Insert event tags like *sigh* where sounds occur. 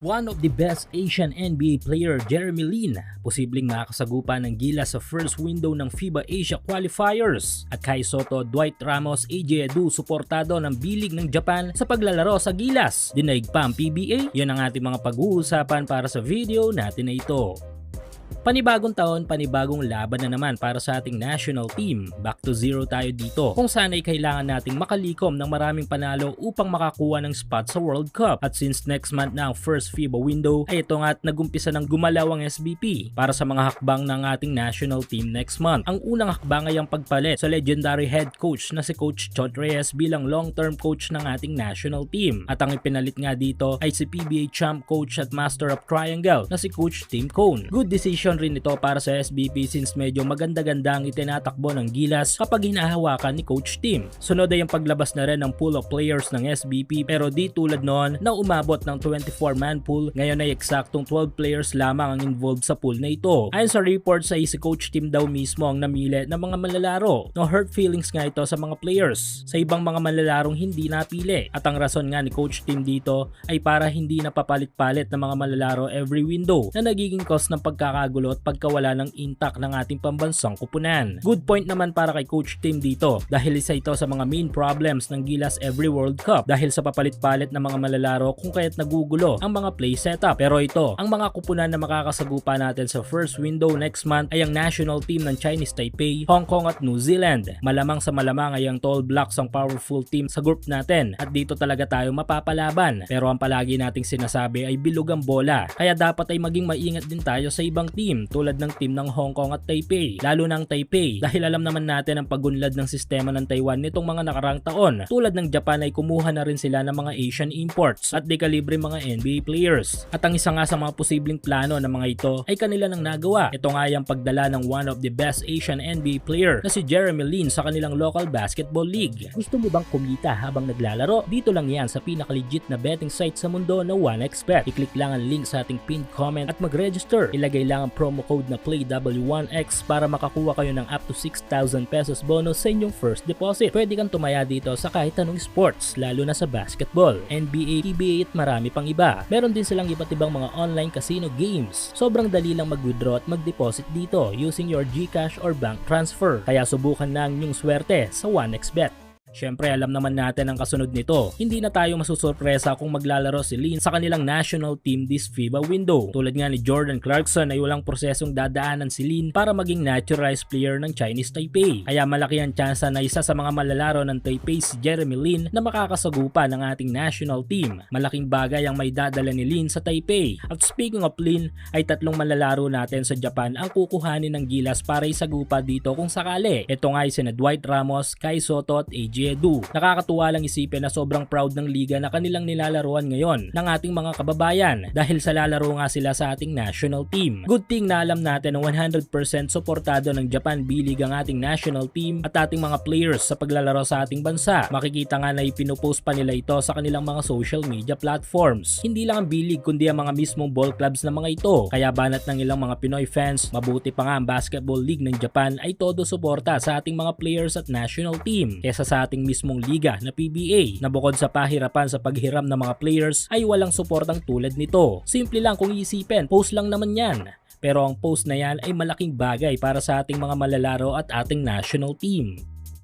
One of the best Asian NBA player Jeremy Lin, posibleng makasagupa ng gila sa first window ng FIBA Asia Qualifiers. At Kai Soto, Dwight Ramos, AJ Edu suportado ng bilig ng Japan sa paglalaro sa gilas. Dinaig pa ang PBA? Yan ang ating mga pag-uusapan para sa video natin na ito. Panibagong taon, panibagong laban na naman para sa ating national team. Back to zero tayo dito kung saan ay kailangan nating makalikom ng maraming panalo upang makakuha ng spot sa World Cup. At since next month na ang first FIBA window, ay ito nga at nagumpisa ng gumalaw ang SBP para sa mga hakbang ng ating national team next month. Ang unang hakbang ay ang pagpalit sa legendary head coach na si Coach Chot Reyes bilang long-term coach ng ating national team. At ang ipinalit nga dito ay si PBA champ coach at master of triangle na si Coach Tim Cone. Good decision option rin ito para sa SBP since medyo maganda-ganda ang itinatakbo ng Gilas kapag hinahawakan ni Coach Tim. Sunod ay ang paglabas na rin ng pool of players ng SBP pero di tulad noon na umabot ng 24-man pool, ngayon ay eksaktong 12 players lamang ang involved sa pool na ito. Ayon sa reports ay si Coach Tim daw mismo ang namili ng mga manlalaro. No hurt feelings nga ito sa mga players. Sa ibang mga manlalarong hindi napili. At ang rason nga ni Coach Tim dito ay para hindi napapalit-palit ng mga manlalaro every window na nagiging cause ng pagkakagulo gulo at pagkawala ng intact ng ating pambansang kupunan. Good point naman para kay Coach Tim dito dahil isa ito sa mga main problems ng Gilas every World Cup dahil sa papalit-palit ng mga malalaro kung kaya't nagugulo ang mga play setup. Pero ito, ang mga kupunan na makakasagupa natin sa first window next month ay ang national team ng Chinese Taipei, Hong Kong at New Zealand. Malamang sa malamang ay ang Tall Blacks ang powerful team sa group natin at dito talaga tayo mapapalaban. Pero ang palagi nating sinasabi ay bilog ang bola kaya dapat ay maging maingat din tayo sa ibang team team tulad ng team ng Hong Kong at Taipei, lalo ng Taipei *laughs* dahil alam naman natin ang pagunlad ng sistema ng Taiwan nitong mga nakarang taon. Tulad ng Japan ay kumuha na rin sila ng mga Asian imports at dekalibre mga NBA players. At ang isa nga sa mga posibleng plano ng mga ito ay kanila nang nagawa. Ito nga yung pagdala ng one of the best Asian NBA player na si Jeremy Lin sa kanilang local basketball league. Gusto mo bang kumita habang naglalaro? Dito lang yan sa pinaka-legit na betting site sa mundo na 1xBet. I-click lang ang link sa ating pinned comment at mag-register. Ilagay lang ang promo code na PLAYW1X para makakuha kayo ng up to 6,000 pesos bonus sa inyong first deposit. Pwede kang tumaya dito sa kahit anong sports, lalo na sa basketball, NBA, PBA at marami pang iba. Meron din silang iba't ibang mga online casino games. Sobrang dali lang mag-withdraw at mag-deposit dito using your GCash or bank transfer. Kaya subukan na ang inyong swerte sa 1xBet. Siyempre alam naman natin ang kasunod nito. Hindi na tayo masusurpresa kung maglalaro si Lin sa kanilang national team this FIBA window. Tulad nga ni Jordan Clarkson ay walang prosesong dadaanan si Lin para maging naturalized player ng Chinese Taipei. Kaya malaki ang tsansa na isa sa mga malalaro ng Taipei si Jeremy Lin na makakasagupa ng ating national team. Malaking bagay ang may dadala ni Lin sa Taipei. At speaking of Lin, ay tatlong malalaro natin sa Japan ang kukuhanin ng gilas para isagupa dito kung sakali. Ito nga ay sina Dwight Ramos, Kai Soto at AJ Jedu. Nakakatuwa lang isipin na sobrang proud ng liga na kanilang nilalaruan ngayon ng ating mga kababayan dahil sa lalaro nga sila sa ating national team. Good thing na alam natin na 100% suportado ng Japan B-League ang ating national team at ating mga players sa paglalaro sa ating bansa. Makikita nga na ipinupost pa nila ito sa kanilang mga social media platforms. Hindi lang ang B-League kundi ang mga mismong ball clubs na mga ito. Kaya banat ng ilang mga Pinoy fans, mabuti pa nga ang Basketball League ng Japan ay todo suporta sa ating mga players at national team kesa sa ating mismong liga na PBA na bukod sa pahirapan sa paghiram ng mga players ay walang suportang tulad nito. Simple lang kung isipin, post lang naman yan. Pero ang post na yan ay malaking bagay para sa ating mga malalaro at ating national team.